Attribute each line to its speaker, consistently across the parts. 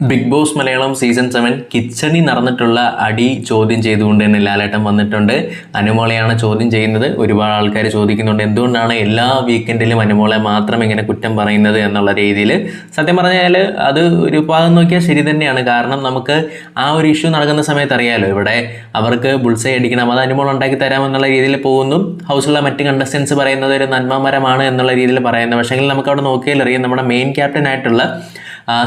Speaker 1: Bigg Boss Malayalam season seven കിച്ചണിൽ നടന്നിട്ടുള്ള അടി ചോദ്യം ചെയ്തുകൊണ്ട് തന്നെ ലാലേട്ടൻ വന്നിട്ടുണ്ട്. അനുമോളെയാണ് ചോദ്യം ചെയ്യുന്നത്. ഒരുപാട് ആൾക്കാർ ചോദിക്കുന്നുണ്ട്. എന്തുകൊണ്ടാണ് എല്ലാ വീക്കെൻഡിലും അനുമോളെ മാത്രം ഇങ്ങനെ കുറ്റം പറയുന്നത് എന്നുള്ള രീതിയിൽ? സത്യം പറഞ്ഞാൽ അത് ഒരു ഭാഗം നോക്കിയാൽ ശരി തന്നെയാണ്. കാരണം നമുക്ക് ആ ഒരു ഇഷ്യൂ നടക്കുന്ന സമയത്ത് അറിയാമല്ലോ ഇവിടെ അവർക്ക് ബുൾസൈ അടിക്കണം അത് അനുമോൾ ഉണ്ടാക്കി തരാമെന്നുള്ള രീതിയിൽ പോകുന്നു. ഹൗസിലുള്ള മറ്റ് കണ്ടസ്റ്റൻസ് പറയുന്നത് ഒരു നന്മമരമാണ് എന്നുള്ള രീതിയിൽ പറയുന്നത് പക്ഷേങ്കിൽ നമുക്ക് അവിടെ നോക്കിയാൽ അറിയാം നമ്മുടെ മെയിൻ ക്യാപ്റ്റൻ ആയിട്ടുള്ള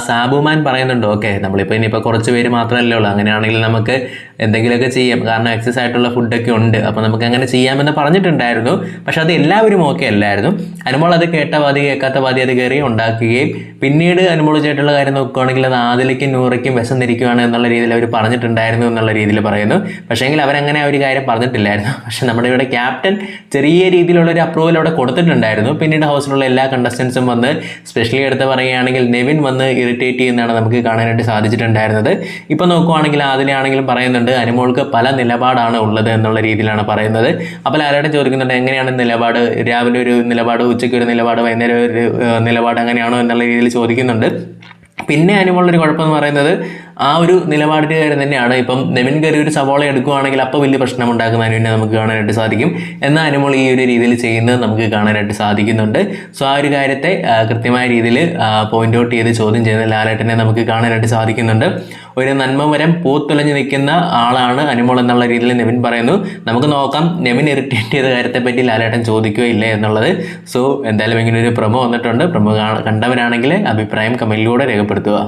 Speaker 1: സാബുമാൻ പറയുന്നുണ്ട് ഓക്കെ നമ്മളിപ്പോൾ ഇനിയിപ്പോൾ കുറച്ച് പേര് മാത്രമല്ലേ ഉള്ളൂ. അങ്ങനെയാണെങ്കിൽ നമുക്ക് എന്തെങ്കിലുമൊക്കെ ചെയ്യാം. കാരണം എക്സസ് ആയിട്ടുള്ള ഫുഡൊക്കെ ഉണ്ട്. അപ്പോൾ നമുക്ക് അങ്ങനെ ചെയ്യാമെന്ന് പറഞ്ഞിട്ടുണ്ടായിരുന്നു. പക്ഷെ അത് എല്ലാവരും ഓക്കെ അല്ലായിരുന്നു. അനുമോൾ അത് കേട്ട വാതി കേൾക്കാത്ത വാതി അത് കയറി ഉണ്ടാക്കുകയും പിന്നീട് അനുമോൾ ചെയ്തിട്ടുള്ള കാര്യം നോക്കുകയാണെങ്കിൽ അത് ആദിലേക്കും നൂറയ്ക്കും വിശന്നിരിക്കുകയാണ് എന്നുള്ള രീതിയിൽ അവർ പറഞ്ഞിട്ടുണ്ടായിരുന്നു എന്നുള്ള രീതിയിൽ പറയുന്നു. പക്ഷേങ്കിൽ അവരങ്ങനെ ആ ഒരു കാര്യം പറഞ്ഞിട്ടില്ലായിരുന്നു. പക്ഷേ നമ്മുടെ ഇവിടെ ക്യാപ്റ്റൻ ചെറിയ രീതിയിലുള്ള ഒരു അപ്രൂവൽ അവിടെ കൊടുത്തിട്ടുണ്ടായിരുന്നു. പിന്നീട് ഹൗസിലുള്ള എല്ലാ കണ്ടസ്റ്റൻസും വന്ന് സ്പെഷ്യലി എടുത്ത് പറയുകയാണെങ്കിൽ നെവിൻ വന്ന് ഇറിറ്റേറ്റ് ചെയ്യുന്നതാണ് നമുക്ക് കാണാനായിട്ട് സാധിച്ചിട്ടുണ്ടായിരുന്നത്. ഇപ്പോൾ നോക്കുവാണെങ്കിൽ അതിലാണെങ്കിലും പറയുന്നുണ്ട് അനുമോൾക്ക് പല നിലപാടാണ് ഉള്ളത് എന്നുള്ള രീതിയിലാണ് പറയുന്നത്. അപ്പോൾ ആരോടും ചോദിക്കുന്നുണ്ട് എങ്ങനെയാണ് നിലപാട്? രാവിലെ ഒരു നിലപാട് ഉച്ചയ്ക്ക് ഒരു നിലപാട് വൈകുന്നേരം ഒരു നിലപാട് അങ്ങനെയാണോ എന്നുള്ള രീതിയിൽ ചോദിക്കുന്നുണ്ട്. പിന്നെ അനുമുള്ളൊരു കുഴപ്പമെന്ന് പറയുന്നത് ആ ഒരു നിലപാടുകാരൻ തന്നെയാണ്. ഇപ്പം നെവിൻ കയറി ഒരു സവാള എടുക്കുകയാണെങ്കിൽ അപ്പോൾ വലിയ പ്രശ്നം ഉണ്ടാക്കുന്നതിന് അനുവിനെ നമുക്ക് കാണാനായിട്ട് സാധിക്കും. എന്നാൽ അനുമോൾ ഈ ഒരു രീതിയിൽ ചെയ്യുന്നത് നമുക്ക് കാണാനായിട്ട് സാധിക്കുന്നുണ്ട്. സോ ആ ഒരു കാര്യത്തെ കൃത്യമായ രീതിയിൽ പോയിന്റ് ഔട്ട് ചെയ്ത് ചോദ്യം ചെയ്യുന്ന ലാലേട്ടനെ നമുക്ക് കാണാനായിട്ട് സാധിക്കുന്നുണ്ട്. ഒരു നന്മമരം പൂത്തുലഞ്ഞു നിൽക്കുന്ന ആളാണ് അനുമോൾ എന്നുള്ള രീതിയിൽ നെവിൻ പറയുന്നു. നമുക്ക് നോക്കാം നെവിൻ ഇറിറ്റേറ്റ് ചെയ്ത കാര്യത്തെപ്പറ്റി ലാലേട്ടൻ ചോദിക്കുകയോ ഇല്ലേ എന്നുള്ളത്. സോ എന്തായാലും ഇങ്ങനെ ഒരു പ്രമോ വന്നിട്ടുണ്ട്. പ്രമോ കണ്ടവരാണെങ്കിൽ അഭിപ്രായം കമന്റിലൂടെ രേഖപ്പെടുത്തുക.